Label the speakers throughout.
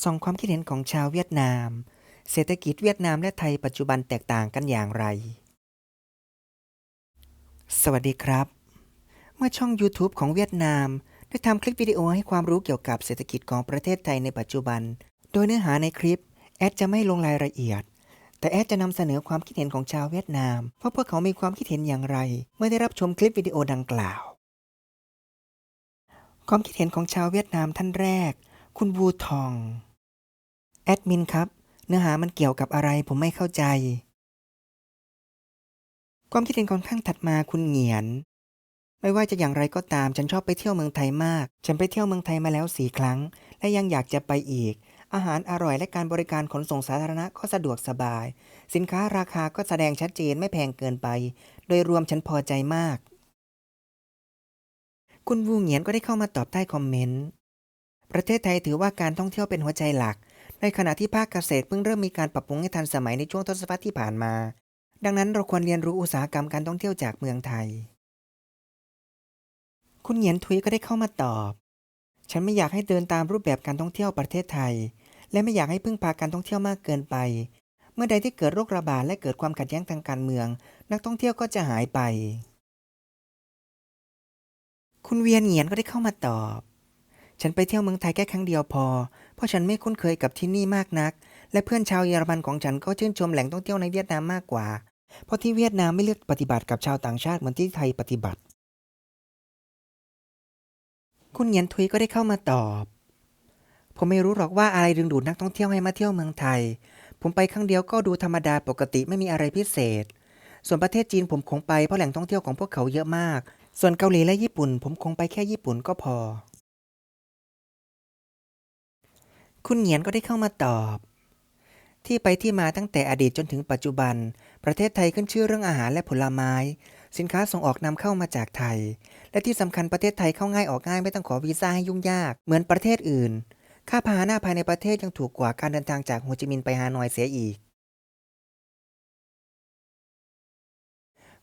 Speaker 1: ส่องความคิดเห็นของชาวเวียดนาม เศรษฐกิจเวียดนามและไทยปัจจุบันแตกต่างกันอย่างไร สวัสดีครับ เมื่อช่อง YouTube ของเวียดนามได้ทำคลิปวิดีโอให้ความรู้เกี่ยวกับเศรษฐกิจของประเทศไทยในปัจจุบัน โดยเนื้อหาในคลิป แอดจะไม่ลงรายละเอียด แต่แอดจะนำเสนอความคิดเห็นของชาวเวียดนามว่าพวกเขามีความคิดเห็นอย่างไร เมื่อได้รับชมคลิปวิดีโอดังกล่าว ความคิดเห็นของชาวเวียดนามท่านแรก คุณวูทอง แอดมินครับ เนื้อหามันเกี่ยวกับอะไรผมไม่เข้าใจ ความคิดเห็นของท่านถัดมาคุณเหงียน ไม่ว่าจะอย่างไรก็ตามฉันชอบไปเที่ยวเมืองไทยมาก ฉันไปเที่ยวเมืองไทยมาแล้วสี่ครั้ง และยังอยากจะไปอีก อาหารอร่อยและการบริการขนส่งสาธารณะก็สะดวกสบาย สินค้าราคาก็แสดงชัดเจนไม่แพงเกินไป โดยรวมฉันพอใจมาก คุณวูเหงียนก็ได้เข้ามาตอบใต้คอมเมนต์ ประเทศไทยถือว่าการท่องเที่ยวเป็นหัวใจหลัก ในขณะที่ภาคเกษตรเพิ่งเริ่มมีการปรับปรุงให้ทันสมัยในช่วงทศวรรษที่ผ่านมา ดังนั้นเราควรเรียนรู้อุตสาหกรรมการท่องเที่ยวจากเมืองไทย คุณเหียนทุยก็ได้เข้ามาตอบ ฉันไม่อยากให้เดินตามรูปแบบการท่องเที่ยวประเทศไทย และไม่อยากให้พึ่งพาการท่องเที่ยวมากเกินไป เมื่อใดที่เกิดโรคระบาดและเกิดความขัดแย้งทางการเมือง นักท่องเที่ยวก็จะหายไป คุณเวียนเหียนก็ได้เข้ามาตอบ ฉันไปเที่ยวเมืองไทยแค่ครั้งเดียวพอ เพราะฉันไม่คุ้นเคยกับที่นี่มากนัก และเพื่อนชาวเยอรมันของฉันก็ชื่นชมแหล่งท่องเที่ยวในเวียดนามมากกว่า เพราะที่เวียดนามไม่เลือกปฏิบัติกับชาวต่างชาติเหมือนที่ไทยปฏิบัติ คุณเหงียนทุยก็ได้เข้ามาตอบ ผมไม่รู้หรอกว่าอะไรดึงดูดนักท่องเที่ยวให้มาเที่ยวเมืองไทย ผมไปครั้งเดียวก็ดูธรรมดาปกติไม่มีอะไรพิเศษ ส่วนประเทศจีนผมคงไปเพราะแหล่งท่องเที่ยวของพวกเขาเยอะมาก ส่วนเกาหลีและญี่ปุ่น ผมคงไปแค่ญี่ปุ่นก็พอ คุณเหงียนก็ได้เข้ามาตอบ ที่ไปที่มาตั้งแต่อดีตจนถึงปัจจุบัน ประเทศไทยขึ้นชื่อเรื่องอาหารและผลไม้ สินค้าส่งออกนำเข้ามาจากไทย และที่สำคัญประเทศไทยเข้าง่ายออกง่ายไม่ต้องขอวีซ่าให้ยุ่งยาก เหมือนประเทศอื่น ค่าพาหนะภายในประเทศยังถูกกว่าการเดินทางจากโฮจิมินห์ไปฮานอยเสียอีก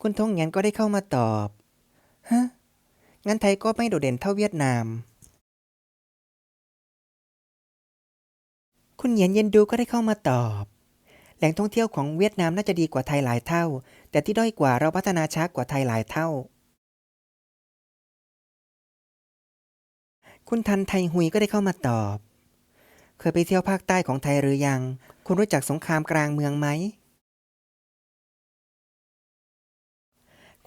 Speaker 1: คุณทงเหงียนก็ได้เข้ามาตอบฮะงั้นไทยก็ไม่โดดเด่นเท่าเวียดนาม คุณเหยียนเย็นดูก็ได้เข้ามาตอบ แหล่งท่องเที่ยวของเวียดนามน่าจะดีกว่าไทยหลายเท่า แต่ที่ด้อยกว่าเราพัฒนาช้ากว่าไทยหลายเท่า คุณทันไทหุยก็ได้เข้ามาตอบ เคยไปเที่ยวภาคใต้ของไทยหรือยัง คุณรู้จักสงครามกลางเมืองไหม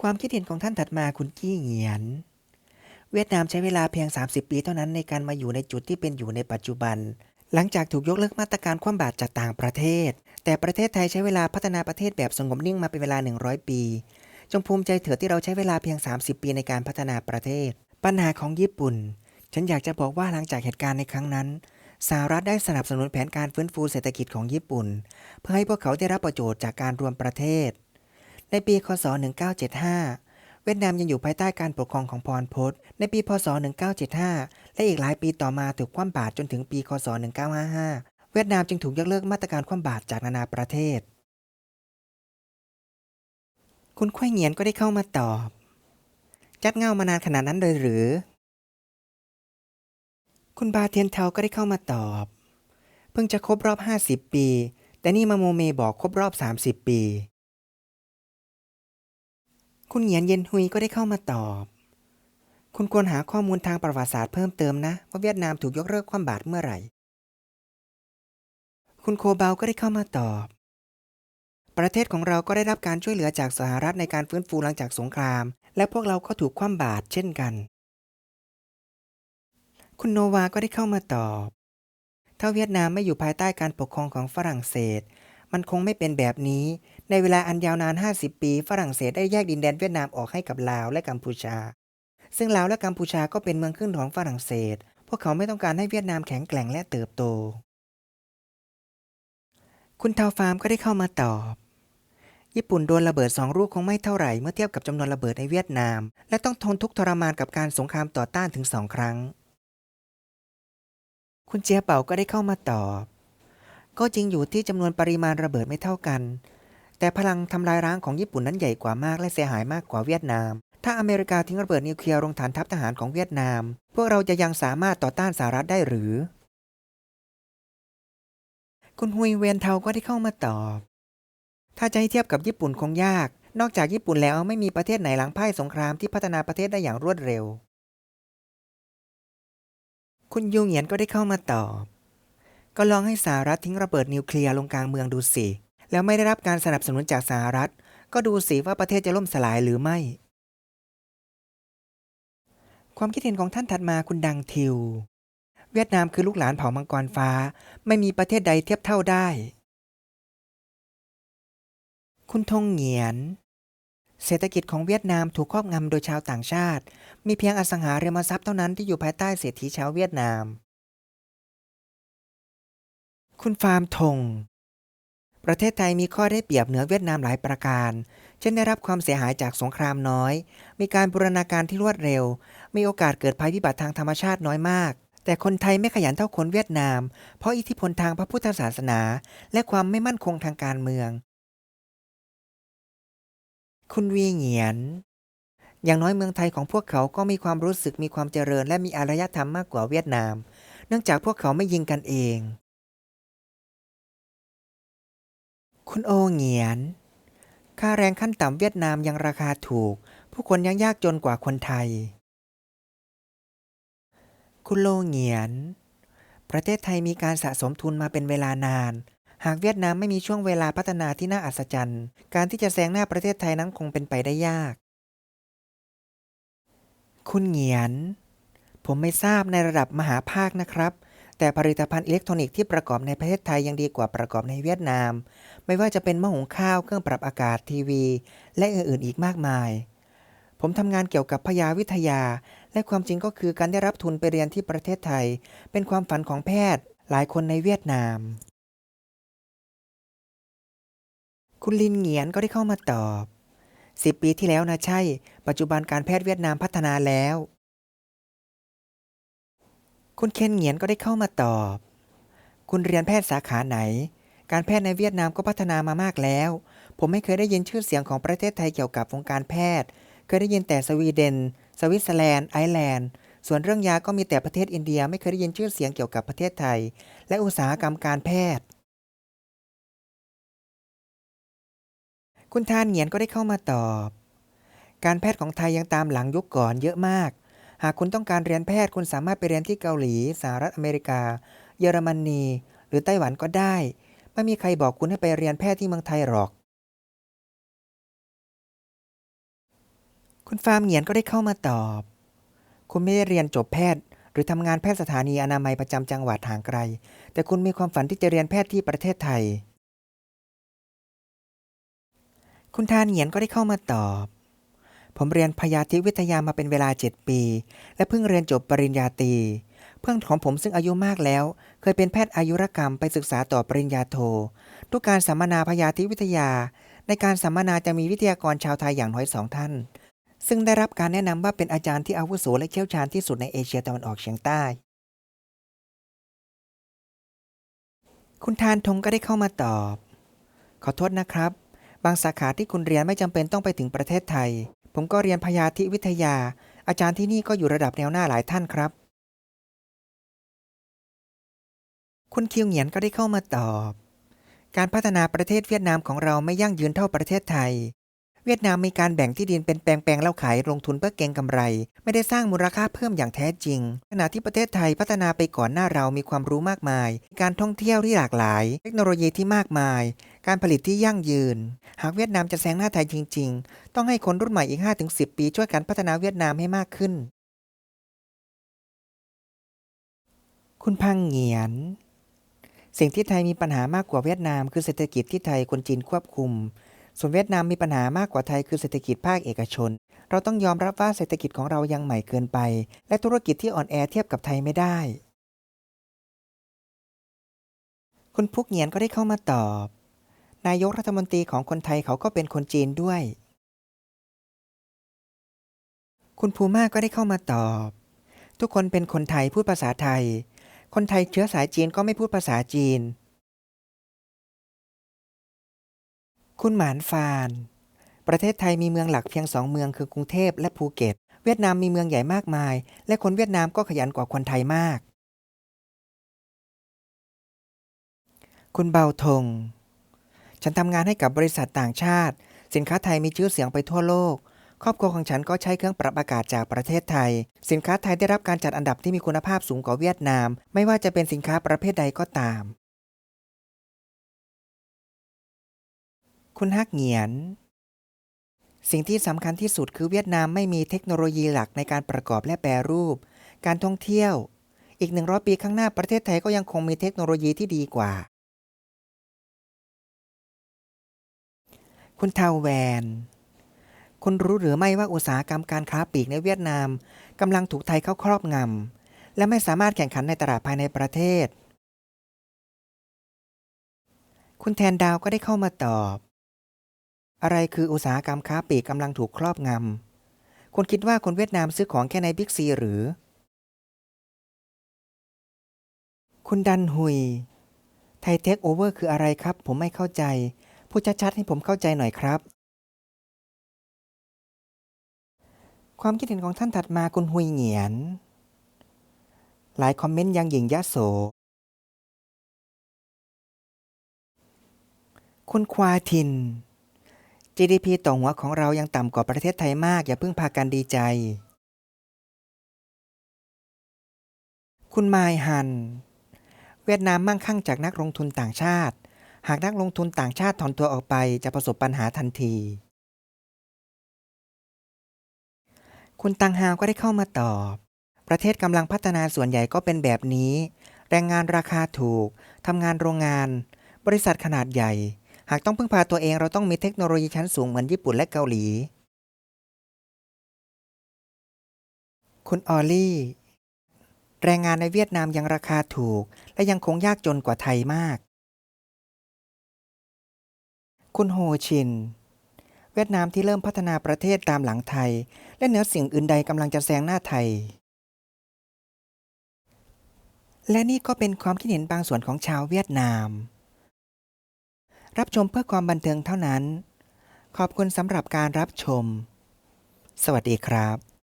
Speaker 1: ความคิดเห็นของท่านถัดมาคุณกี้เหงียนเวียดนามใช้เวลาเพียง 30 ปีเท่านั้นในการมาอยู่ในจุดที่เป็นอยู่ในปัจจุบัน หลังจากถูกยกเลิกมาตรการคว่ำบาตรจากต่างประเทศ แต่ประเทศไทยใช้เวลาพัฒนาประเทศแบบสงบนิ่งมาเป็นเวลา 100 ปี จงภูมิใจเถิดที่เราใช้เวลาเพียง 30 ปีในการพัฒนาประเทศ ปัญหาของญี่ปุ่น ฉันอยากจะบอกว่าหลังจากเหตุการณ์ในครั้งนั้นสหรัฐได้สนับสนุนแผนการฟื้นฟูเศรษฐกิจของญี่ปุ่น เพื่อให้พวกเขาได้รับประโยชน์จากการรวมประเทศ ในปี คศ 1975 เวียดนามยังอยู่ภายใต้การปกครองของพรพศในปี พศ 1975 และอีกหลายปีต่อมาถูกคว่ำบาตรจนถึงปี คศ 1955 เวียดนามจึงถูกยกเลิกมาตรการคว่ำบาตรจากนานาประเทศ คุณควยเหงียนก็ได้เข้ามาตอบ จัดเงามานานขนาดนั้นเลยหรือ คุณบาเทียนเทาก็ได้เข้ามาตอบ เพิ่งจะครบรอบ 50 ปี แต่นี่มาโมเมบอกครบรอบ 30 ปี คุณเหงียนเย็นฮุยก็ได้เข้ามาตอบ คุณควรหาข้อมูลทางประวัติศาสตร์เพิ่มเติมนะ ว่าเวียดนามถูกยกเลิกความบาตรเมื่อไหร่ คุณโคเบาก็ได้เข้ามาตอบ ประเทศของเราก็ได้รับการช่วยเหลือจากสหรัฐในการฟื้นฟูหลังจากสงคราม และพวกเราก็ถูกคว่ำบาตรเช่นกัน คุณโนวาก็ได้เข้ามาตอบ ถ้าเวียดนามไม่อยู่ภายใต้การปกครองของฝรั่งเศส มันคงไม่เป็นแบบนี้ ในเวลาอันยาวนาน 50 ปี ฝรั่งเศสได้แยกดินแดนเวียดนามออกให้กับลาวและกัมพูชา ซึ่งลาวและกัมพูชาก็เป็นเมืองขึ้นของฝรั่งเศส พวกเขาไม่ต้องการให้เวียดนามแข็งแกร่งและเติบโต คุณทาวฟาร์มก็ได้เข้ามาตอบ ญี่ปุ่นโดนระเบิดสองลูกคงไม่เท่าไหร่เมื่อเทียบกับจำนวนระเบิดในเวียดนาม และต้องทนทุกข์ทรมานกับการสงครามต่อต้านถึงสองครั้ง คุณเจียเป่าก็ได้เข้ามาตอบ ก็จริงอยู่ที่จำนวนปริมาณระเบิดไม่เท่ากัน แต่พลังทำลายร้างของญี่ปุ่นนั้นใหญ่กว่ามากและเสียหายมากกว่าเวียดนาม ถ้าอเมริกาทิ้งระเบิดนิวเคลียร์ลงฐานทัพทหารของเวียดนาม พวกเราจะยังสามารถต่อต้านสหรัฐได้หรือ คุณฮุยเวียนเทาก็ได้เข้ามาตอบ ถ้าจะให้เทียบกับญี่ปุ่นคงยาก นอกจากญี่ปุ่นแล้วไม่มีประเทศไหนหลังพ่ายสงครามที่พัฒนาประเทศได้อย่างรวดเร็ว คุณยูเหงียนก็ได้เข้ามาตอบ ก็ลองให้สหรัฐทิ้งระเบิดนิวเคลียร์ลงกลางเมืองดูสิ แล้วไม่ได้รับการสนับสนุนจากสหรัฐ ก็ดูสิว่าประเทศจะล่มสลายหรือไม่ ความคิดเห็นของท่านถัดมาคุณดังทิว เวียดนามคือลูกหลานเผ่ามังกรฟ้า ไม่มีประเทศใดเทียบเท่าได้ คุณทงเหงียน เศรษฐกิจของเวียดนามถูกครอบงำโดยชาวต่างชาติ มีเพียงอสังหาริมทรัพย์เท่านั้นที่อยู่ภายใต้เศรษฐีชาวเวียดนาม คุณฟาร์มทง ประเทศไทยมีข้อได้เปรียบเหนือเวียดนามหลายประการ เช่นได้รับความเสียหายจากสงครามน้อย มีการบูรณาการที่รวดเร็ว มีโอกาสเกิดภัยพิบัติทางธรรมชาติน้อยมาก แต่คนไทยไม่ขยันเท่าคนเวียดนาม เพราะอิทธิพลทางพระพุทธศาสนา และความไม่มั่นคงทางการเมือง คุณวีเหงียน อย่างน้อยเมืองไทยของพวกเขาก็มีความรู้สึกมีความเจริญ และมีอารยธรรมมากกว่าเวียดนาม เนื่องจากพวกเขาไม่ยิงกันเอง คุณโอเหงียน ค่าแรงขั้นต่ำเวียดนามยังราคาถูก ผู้คนยังยากจนกว่าคนไทย คุณโลเหงียน ประเทศไทยมีการสะสมทุนมาเป็นเวลานาน หากเวียดนามไม่มีช่วงเวลาพัฒนาที่น่าอัศจรรย์ การที่จะแซงหน้าประเทศไทยนั้นคงเป็นไปได้ยาก คุณเหงียน ผมไม่ทราบในระดับมหาภาคนะครับ แต่ผลิตภัณฑ์อิเล็กทรอนิกส์ที่ประกอบในประเทศไทยยังดีกว่าประกอบในเวียดนาม ไม่ว่าจะเป็นหม้อหุงข้าวเครื่องปรับอากาศทีวี และอื่นๆอีกมากมาย ผมทำงานเกี่ยวกับพยาวิทยา และความจริงก็คือการได้รับทุนไปเรียนที่ประเทศไทย เป็นความฝันของแพทย์ หลายคนในเวียดนาม คุณลินเหงียนก็ได้เข้ามาตอบสิบปีที่แล้วนะใช่ ปัจจุบันการแพทย์เวียดนามพัฒนาแล้ว คุณเคนเหงียนก็ได้เข้ามาตอบ คุณเรียนแพทย์สาขาไหน การแพทย์ในเวียดนามก็พัฒนามามากแล้ว ผมไม่เคยได้ยินชื่อเสียงของประเทศไทยเกี่ยวกับวงการแพทย์ เคยได้ยินแต่สวีเดน สวิตเซอร์แลนด์ ไอร์แลนด์ ส่วนเรื่องยาก็มีแต่ประเทศอินเดีย ไม่เคยได้ยินชื่อเสียงเกี่ยวกับประเทศไทย และอุตสาหกรรมการแพทย์ คุณทานเหงียนก็ได้เข้ามาตอบ การแพทย์ของไทยยังตามหลังยุคก่อนเยอะมาก หากคุณต้องการเรียนแพทย์คุณสามารถไปเรียนที่เกาหลีสหรัฐอเมริกา เยอรมนี หรือไต้หวันก็ได้ ไม่มีใครบอกคุณให้ไปเรียนแพทย์ที่เมืองไทยหรอก คุณฟาร์มเหงียนก็ได้เข้ามาตอบ คุณไม่ได้เรียนจบแพทย์ หรือทำงานแพทย์สถานีอนามัยประจำจังหวัดห่างไกล แต่คุณมีความฝันที่จะเรียนแพทย์ที่ประเทศไทย คุณทานเหงียนก็ได้เข้ามาตอบ ผมเรียนพยาธิวิทยามาเป็นเวลา 7 ปี และเพิ่งเรียนจบปริญญาตรีเพื่อนของผมซึ่งอายุมากแล้ว เคยเป็นแพทย์อายุรกรรมไปศึกษาต่อปริญญาโททุกการสัมมนาพยาธิวิทยา ในการสัมมนาจะมีวิทยากรชาวไทยอย่างน้อยสองท่าน ซึ่งได้รับการแนะนำว่าเป็นอาจารย์ที่อาวุโสและเชี่ยวชาญที่สุดในเอเชียตะวันออกเฉียงใต้ คุณทานทงก็ได้เข้ามาตอบ ขอโทษนะครับ บางสาขาที่คุณเรียนไม่จำเป็นต้องไปถึงประเทศไทย ผมก็เรียนพยาธิวิทยา อาจารย์ที่นี่ก็อยู่ระดับแนวหน้าหลายท่านครับ คุณคิวเหงียนก็ได้เข้ามาตอบ การพัฒนาประเทศเวียดนามของเราไม่ยั่งยืนเท่าประเทศไทย เวียดนามมีการแบ่งที่ดินเป็นแปลงๆแล้วขายลงทุนเพื่อเก็งกำไร ไม่ได้สร้างมูลค่าเพิ่มอย่างแท้จริง ขณะที่ประเทศไทยพัฒนาไปก่อนหน้าเรามีความรู้มากมาย การท่องเที่ยวที่หลากหลาย เทคโนโลยีที่มากมาย การผลิตที่ยั่งยืน หากเวียดนามจะแซงหน้าไทยจริง ๆ ต้องให้คนรุ่นใหม่อีก 5-10 ปีช่วยกันพัฒนาเวียดนามให้มากขึ้น คุณพังเหงียนสิ่งที่ไทยมีปัญหามากกว่าเวียดนาม คือเศรษฐกิจที่ไทยคนจีนควบคุม ส่วนเวียดนามมีปัญหามากกว่าไทยคือเศรษฐกิจภาคเอกชน เราต้องยอมรับว่าเศรษฐกิจของเรายังใหม่เกินไป และธุรกิจที่อ่อนแอเทียบกับไทยไม่ได้ คุณพุกเหียนก็ได้เข้ามาตอบ นายกรัฐมนตรีของคนไทยเขาก็เป็นคนจีนด้วย คุณภูมาก็ได้เข้ามาตอบ ทุกคนเป็นคนไทยพูดภาษาไทย คนไทยเชื้อสายจีนก็ไม่พูดภาษาจีน คุณหมานฟาน ประเทศไทยมีเมืองหลักเพียงสองเมืองคือกรุงเทพและภูเก็ต เวียดนามมีเมืองใหญ่มากมาย และคนเวียดนามก็ขยันกว่าคนไทยมาก คุณเบาธงฉันทำงานให้กับบริษัทต่างชาติ สินค้าไทยมีชื่อเสียงไปทั่วโลก ครอบครัวของฉันก็ใช้เครื่องปรับอากาศจากประเทศไทย สินค้าไทยได้รับการจัดอันดับที่มีคุณภาพสูงกว่าเวียดนาม ไม่ว่าจะเป็นสินค้าประเภทใดก็ตาม คุณฮักเหงียน สิ่งที่สำคัญที่สุดคือเวียดนามไม่มีเทคโนโลยีหลักในการประกอบและแปรรูป การท่องเที่ยว อีก 100 ปีข้างหน้าประเทศไทยก็ยังคงมีเทคโนโลยีที่ดีกว่า คุณเทาแวนคุณรู้หรือไม่ว่าอุตสาหกรรมการค้าปลีกในเวียดนามกำลังถูกไทยเข้าครอบงำและไม่สามารถแข่งขันในตลาดภายในประเทศ คุณแทนดาวก็ได้เข้ามาตอบ อะไรคืออุตสาหกรรมค้าปลีกกำลังถูกครอบงำคุณคิดว่าคนเวียดนามซื้อของแค่ในบิ๊กซีหรือ คุณดันหุย ไทยเทคโอเวอร์คืออะไรครับ ผมไม่เข้าใจ พูดชัดๆให้ผมเข้าใจหน่อยครับ ความคิดเห็นของท่านถัดมาคุณหุยเหงียน หลายคอมเมนต์ยังหยิ่งยะโส คุณควาทิน GDP ต่อหัวของเรายังต่ำกว่าประเทศไทยมาก อย่าเพิ่งพากันดีใจ คุณไมายฮัน เวียดนามมั่งคั่งจากนักลงทุนต่างชาติ หากนักลงทุนต่างชาติถอนตัวออกไปจะประสบปัญหาทันที คุณตังฮาวก็ได้เข้ามาตอบ ประเทศกำลังพัฒนาส่วนใหญ่ก็เป็นแบบนี้ แรงงานราคาถูกทำงานโรงงาน บริษัทขนาดใหญ่ หากต้องพึ่งพาตัวเองเราต้องมีเทคโนโลยีชั้นสูงเหมือนญี่ปุ่นและเกาหลี คุณออลลี่ แรงงานในเวียดนามยังราคาถูก และยังคงยากจนกว่าไทยมาก คุณโฮชิน เวียดนามที่เริ่มพัฒนาประเทศตามหลังไทย และเหนือสิ่งอื่นใดกำลังจะแซงหน้าไทย และนี่ก็เป็นความคิดเห็นบางส่วนของชาวเวียดนาม รับชมเพื่อความบันเทิงเท่านั้น ขอบคุณสำหรับการรับชม สวัสดีครับ